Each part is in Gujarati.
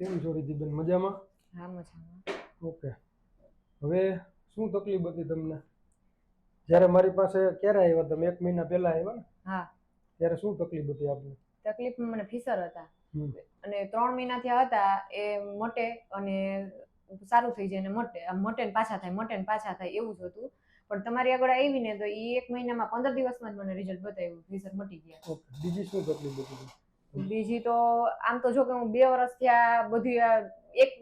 કેમ છો રિધિબેન મજામાં? હા મજામાં. ઓકે. હવે શું તકલીફ હતી તમને? જ્યારે મારી પાસે ક્યારે આવ્યા તમે? એક મહિના પહેલા આવ્યા ને? હા. ત્યારે શું તકલીફ હતી આપને? તકલીફમાં મને ફિસર હતા. અને ત્રણ મહિના થયા હતા એ મોટે અને સારું થઈ જાય ને મોટે. મોટે પાછા થાય મોટે પાછા થાય એવું જ હતું. પણ તમારી આગળ આવીને તો એ એક મહિનામાં પંદર દિવસમાં જ મને રિઝલ્ટ બતાવ્યું ફિસર મટી ગયા. ઓકે. બીજી શું તકલીફ હતી? બીજી તો આમ તો જો કે હું બે વર્ષ થયા બધી એક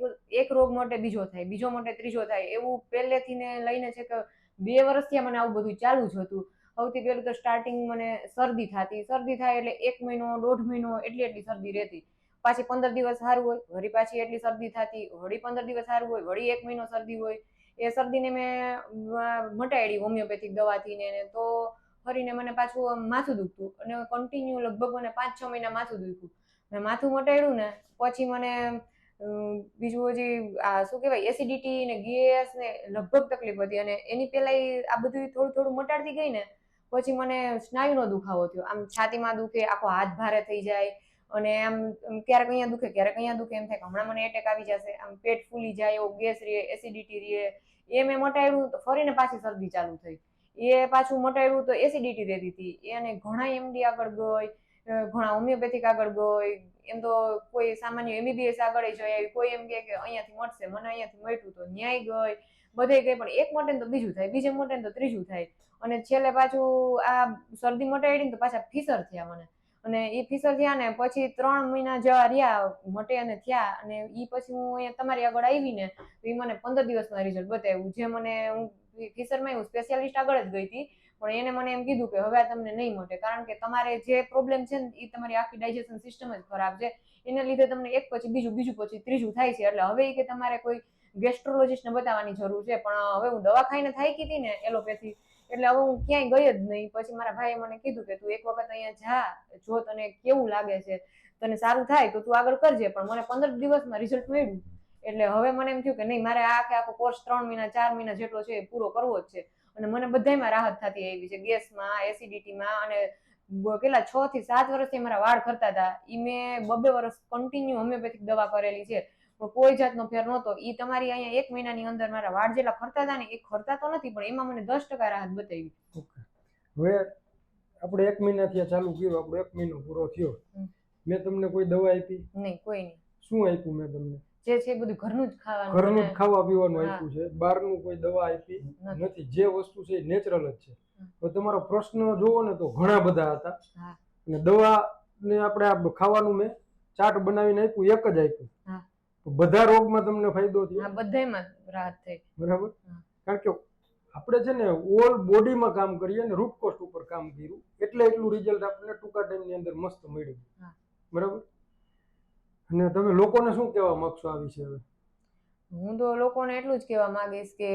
એક રોગ માટે બીજો થાય, બીજો માટે ત્રીજો થાય, એવું પહેલેથી ને લઈને છે કે બે વર્ષ થયા મને આવું બધું ચાલુ જ હતું. સૌથી પહેલું તો સ્ટાર્ટિંગ મને શરદી થતી. શરદી થાય એટલે એક મહિનો, દોઢ મહિનો એટલી એટલી શરદી રહેતી. પાછી પંદર દિવસ સારું હોય, વળી પાછી એટલી શરદી થતી, વળી પંદર દિવસ સારું હોય, વળી એક મહિનો શરદી હોય. એ શરદીને મેં મટાડી હોમિયોપેથિક દવાથી ને તો ફરીને મને પાછું માથું દુખતું અને કન્ટિન્યુ લગભગ મને પાંચ છ મહિના માથું દુખ્યું. મેં માથું મટાડ્યું ને, પછી મને બીજું હજી આ શું કહેવાય એસિડિટી ને ગેસ ને લગભગ તકલીફ હતી અને એની પહેલાં આ બધું થોડું થોડું મટાડતી ગઈ ને, પછી મને સ્નાયુનો દુખાવો થયો. આમ છાતીમાં દુખે, આખો હાથ ભારે થઈ જાય અને આમ ક્યારેક અહીંયા દુખે, ક્યારેક અહીંયા દુખે એમ થાય કે હમણાં મને એટેક આવી જશે. આમ પેટ ફૂલી જાય, એવો ગેસ રહે એસિડિટી રહે એ મેં મટાડ્યું તો ફરીને પાછી શરદી ચાલુ થઈ. એ પાછું મટાડ્યું તો એસિડિટી રહેતી હતી. એને ઘણા એમડી આગળ ગઈ ઘણા હોમિયોપેથિક આગળ ગઈ એમ તો કોઈ સામાન્ય એમબીબીએસ આગળ જઈ આવી કોઈ એમ કે અહીંયાથી મળશે મને અહીંયાથી મળ્યું તો ન્યાય ગઈ બધે ગઈ પણ એક મોટે તો બીજું થાય, બીજે મોટે તો ત્રીજું થાય. અને છેલ્લે પાછું આ શરદી મટાડી તો પાછા ફીસર થયા મને. અને એ ફીસર થયા ને પછી ત્રણ મહિના જેવા રહ્યા, મટે અને થયા. અને એ પછી હું અહીંયા તમારી આગળ આવી ને તો એ મને પંદર દિવસમાં રિઝલ્ટ બતાવ્યું. જે મને હું ફીસરમાં હું સ્પેશિયાલિસ્ટ આગળ જ ગઈ હતી, પણ એને મને એમ કીધું કે હવે આ તમને નહીં મટે, કારણ કે તમારે જે પ્રોબ્લેમ છે ને એ તમારી આખી ડાયજેશન સિસ્ટમ જ ખરાબ છે. એને લીધે તમને એક પછી બીજું બીજું પછી ત્રીજું થાય છે, એટલે હવે એ કે તમારે કોઈ ગેસ્ટ્રોલોજીસ્ટને બતાવવાની જરૂર છે, પણ હવે હું દવા ખાઈને થાય કીધી ને એલોપેથી, એટલે હવે હું ક્યાંય ગઈ જ નહીં. પછી મારા ભાઈએ મને કીધું કે તું એક વખત અહીંયા જા, જો તને કેવું લાગે છે, તને સારું થાય તો તું આગળ કરજે, પણ મને પંદર દિવસમાં રિઝલ્ટ મળ્યું. એટલે હવે મને એમ થયું કે નહીં મારે આ કે આખો કોર્સ ત્રણ મહિના ચાર મહિના જેટલો છે એ પૂરો કરવો જ છે. અને મને બધાયમાં રાહત થતી આવી છે ગેસમાં એસિડિટીમાં અને પેલા કેટલા છ થી સાત વર્ષથી મારા વાળ ખરતા હતા. ઈ મેં બબે વર્ષ કન્ટિન્યુ હોમિયોપેથિક દવા કરેલી છે. પણ કોઈ જાતનો ફેર નહોતો. ઈ તમારી અહીંયા એક મહિનાની અંદર મારા વાળ જેટલા ખરતા હતા ને એ ખરતા તો નથી પણ એમાં મને દસ ટકા રાહત બતાવી. હવે આપણે એક મહિનાથી ચાલુ કર્યું આપણો એક મહિનો પૂરો થયો. મેં તમને કોઈ દવા આપી? નહીં કોઈ નહીં. શું આપ્યું મેં તમને? જે છે બધું ઘરનું જ ખાવાનું ઘરનું જ ખાવા પીવાનું આપ્યું છે. બહારનું કોઈ દવા આપી નથી. જે વસ્તુ છે એ નેચરલ જ છે. તો તમારો પ્રશ્ન જોવો ને તો ઘણા બધા હતા. અને દવા ને આપણે આ ખાવાનું મેં ચાટ બનાવીને આપ્યું એક જ આપ્યું. તો બધા રોગમાં તમને ફાયદો થયો? બધામાં રાહત થઈ. બરાબર? કારણ કે આપણે છે ને ઓલ બોડીમાં કામ કરીએ અને રૂટ કોસ્ટ ઉપર કામ કર્યું એટલે એટલું રિઝલ્ટ આપણને ટૂંકા ટાઈમની અંદર મસ્ત મળ્યું. બરાબર? અને તમે લોકોને શું કહેવા માંગશો આ વિશે હવે? હું તો લોકોને એટલું જ કહેવા માંગીશ કે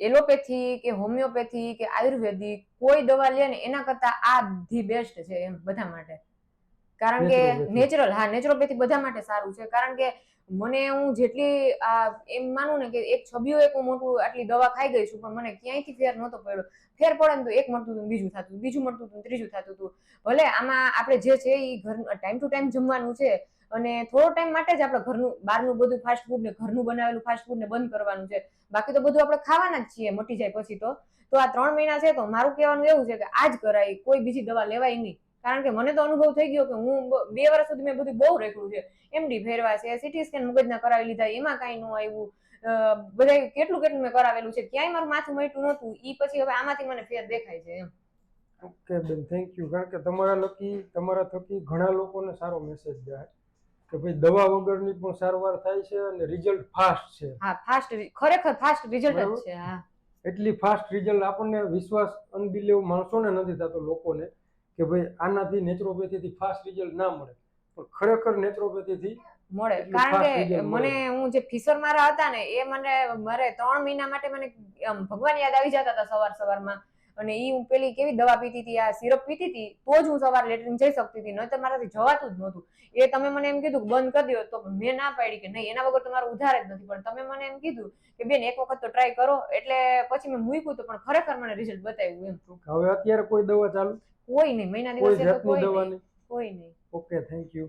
એલોપેથી કે હોમિયોપેથી કે આયુર્વેદિક કોઈ દવા લે ને એના કરતા આ ધી બેસ્ટ છે એમ બધા માટે. કારણ કે નેચરલ હા નેચરોપેથી બધા માટે સારું છે. કારણ કે મને હું જેટલી આ એમ માનું ને કે એક છબીઓ એક હું મોટું આટલી દવા ખાઈ ગઈ છું પણ મને ક્યાંયથી ફેર નહોતો પડ્યો. ફેર પડે ને તો એક મળતું હતું બીજું થતું બીજું મળતું હતું ત્રીજું થતું હતું. ભલે આમાં આપણે જે છે એ ઘર ટાઈમ ટુ ટાઈમ જમવાનું છે અને થોડો ટાઈમ માટે જ આપણે ઘરનું, બહારનું બધું ફાસ્ટ ફૂડ ને ઘરનું બનાવેલું ફાસ્ટ ને બંધ કરવાનું છે. બાકી તો બધું આપણે ખાવાના જ છીએ, મટી જાય પછી તો. તો આ ત્રણ મહિના છે તો મારું કહેવાનું એવું છે કે આ જ કરાય, કોઈ બીજી દવા લેવાય નહીં. કારણ કે મને તો અનુભવ થઈ ગયો કે હું બે વર્ષ સુધી મેં બધું બહુ રેખલું છે. એમડી ફેરવા છે સીટી સ્કેન મગજના કરાવી લીધા, એમાં કાંઈ ન આવ્યું. બધા કેટલું કેટલું મેં કરાવેલું છે, ક્યાંય મારું માથું મટ્યું નહોતું. ઈ પછી હવે આમાંથી મને ફેર દેખાય છે એમ. ઓકે બેન થેન્ક યુ કારણ કે તમારા લકી, તમારા થકી ઘણા લોકોને સારો મેસેજ જાય. કે ભાઈ દવા વગરની પણ સારવાર થાય છે અને રિઝલ્ટ ફાસ્ટ છે. હા ફાસ્ટ ખરેખર ફાસ્ટ રિઝલ્ટ જ છે હા. એટલી ફાસ્ટ રિઝલ્ટ આપણને વિશ્વાસ અનબિલીવ માણસોને નથી થતો લોકોને કે ભાઈ આનાથી નેચરોપેથીથી ફાસ્ટ રિઝલ્ટ ના મળે. પણ ખરેખર નેચરોપેથીથી મળે. કારણ કે મને હું જે ફિશર મારા હતા ને એ મને મારે ત્રણ મહિના માટે મને ભગવાન યાદ આવી જતા હતા સવાર સવારમાં. અને એ હું પેલી કેવી દવા પીતી હતી આ સિરપ પીતી હતી તો જ હું સવારે લેટરિન જઈ શકતી હતી નહીતર મારાથી જવાતું જ નહોતું. એ તમે મને એમ કીધું કે બંધ કરી દો તો મેં ના પાડી કે નહીં એના વગર તમારું ઉધાર જ નથી પણ તમે મને એમ કીધું કે બેન એક વખત તો ટ્રાય કરો એટલે પછી મેં મૂક્યું તો પણ ખરેખર મને રિઝલ્ટ બતાવ્યું એમ. હવે અત્યારે કોઈ દવા ચાલુ? કોઈ નહીં મહિના દિવસે કોઈ નહીં કોઈ નહીં. Okay thank you